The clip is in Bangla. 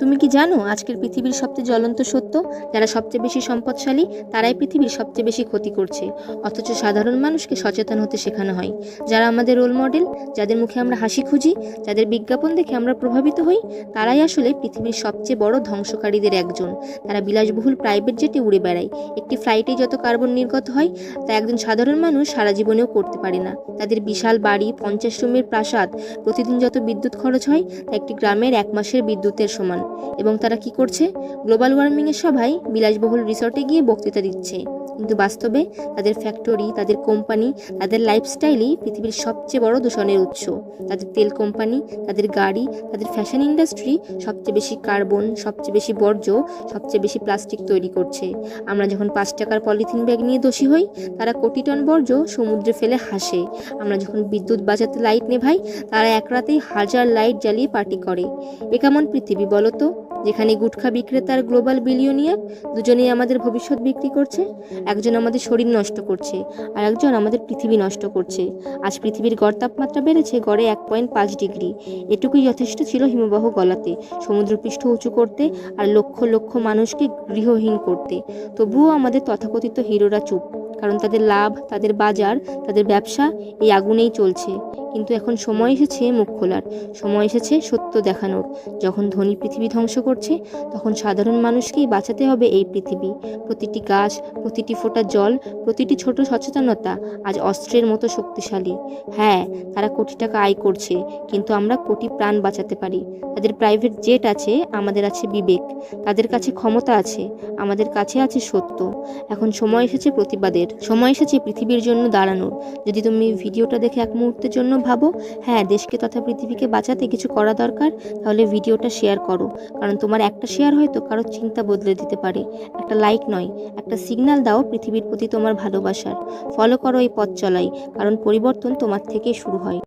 তুমি কি জানো আজকের পৃথিবীর সবচেয়ে জ্বলন্ত সত্য? যারা সবচেয়ে বেশি সম্পদশালী, তারাই পৃথিবীর সবচেয়ে বেশি ক্ষতি করছে। অথচ সাধারণ মানুষকে সচেতন হতে শেখানো হয়। যারা আমাদের রোল মডেল যাদের মুখে আমরা হাসি খুঁজি, যাদের বিজ্ঞাপন দেখে আমরা প্রভাবিত হই, তারাই আসলে পৃথিবীর সবচেয়ে বড় ধ্বংসকারীদের একজন। তারা বিলাসবহুল প্রাইভেট জেটে উড়ে বেড়ায়। একটি ফ্লাইটে যত কার্বন নির্গত হয়, তা একজন সাধারণ মানুষ সারা জীবনেও করতে পারে না। তাদের বিশাল বাড়ি, পঞ্চাশ রুমের প্রাসাদ, প্রতিদিন যত বিদ্যুৎ খরচ হয়, তা একটি গ্রামের এক মাসের বিদ্যুতের সমান। এবং তারা কি করছে? গ্লোবাল ওয়ার্মিংয়ের সভায় বিলাসবহুল রিসর্টে গিয়ে বক্তৃতা দিচ্ছে। কিন্তু বাস্তবে তাদের ফ্যাক্টরি, তাদের কোম্পানি, তাদের লাইফস্টাইলই পৃথিবীর সবচেয়ে বড় দূষণের উৎস। তাদের তেল কোম্পানি, তাদের গাড়ি, তাদের ফ্যাশন ইন্ডাস্ট্রি সবচেয়ে বেশি কার্বন, সবচেয়ে বেশি বর্জ্য, সবচেয়ে বেশি প্লাস্টিক তৈরি করছে। আমরা যখন পাঁচ টাকার পলিথিন ব্যাগ নিয়ে দোষী হই, তারা কোটি টন বর্জ্য সমুদ্রে ফেলে হাসে। আমরা যখন বিদ্যুৎ বাঁচাতে লাইট নেভাই, তারা এক রাতেই হাজার লাইট জ্বালিয়ে পার্টি করে। এ কেমন পৃথিবী বলো তো? যেখানে গুটখা বিক্রেতার গ্লোবাল বিলিয়নিয়ার দুজনেই আমাদের ভবিষ্যৎ বিক্রি করছে, একজন আমাদের শরীর নষ্ট করছে, আর একজন আমাদের পৃথিবী নষ্ট করছে। আজ পৃথিবীর গড় তাপমাত্রা বেড়েছে গড়ে এক পয়েন্ট পাঁচ ডিগ্রি। এটুকুই যথেষ্ট ছিল হিমবাহ গলাতে, সমুদ্রপৃষ্ঠ উঁচু করতে আর লক্ষ লক্ষ মানুষকে গৃহহীন করতে। তবুও আমাদের তথাকথিত হিরোরা চুপ, কারণ তাদের লাভ, তাদের বাজার, তাদের ব্যবসা এই আগুনেই চলছে। কিন্তু এখন সময় এসেছে মুখ খোলার। সময় এসেছে সত্য দেখানোর। যখন ধনী পৃথিবী ধ্বংস করছে, তখন সাধারণ মানুষকেই বাঁচাতে হবে এই পৃথিবী। প্রতিটি গাছ, প্রতিটি ফোঁটা জল, প্রতিটি ছোট সচেতনতা আজ অস্ত্রের মতো শক্তিশালী। হ্যাঁ তারা কোটি টাকা আয় করছে, কিন্তু আমরা কোটি প্রাণ বাঁচাতে পারি। তাদের প্রাইভেট জেট আছে, আমাদের আছে বিবেক। তাদের কাছে ক্ষমতা আছে, আমাদের কাছে আছে সত্য। এখন সময় এসেছে প্রতিবাদের। সময় এসেছে পৃথিবীর জন্য দাঁড়ানোর। যদি তুমি ভিডিওটা দেখে এক মুহূর্তের জন্য ভাবো। হ্যাঁ দেশকে তথা পৃথিবীকে বাঁচাতে কিছু করা দরকার, তাহলে ভিডিওটা শেয়ার করো। কারণ তোমার একটা শেয়ার হয়তো কারোর চিন্তা বদলে দিতে পারে। একটা লাইক নয়, একটা সিগনাল দাও পৃথিবীর প্রতি তোমার ভালোবাসার। ফলো করো এই পথ চলাই, কারণ পরিবর্তন তোমার থেকেই শুরু হয়।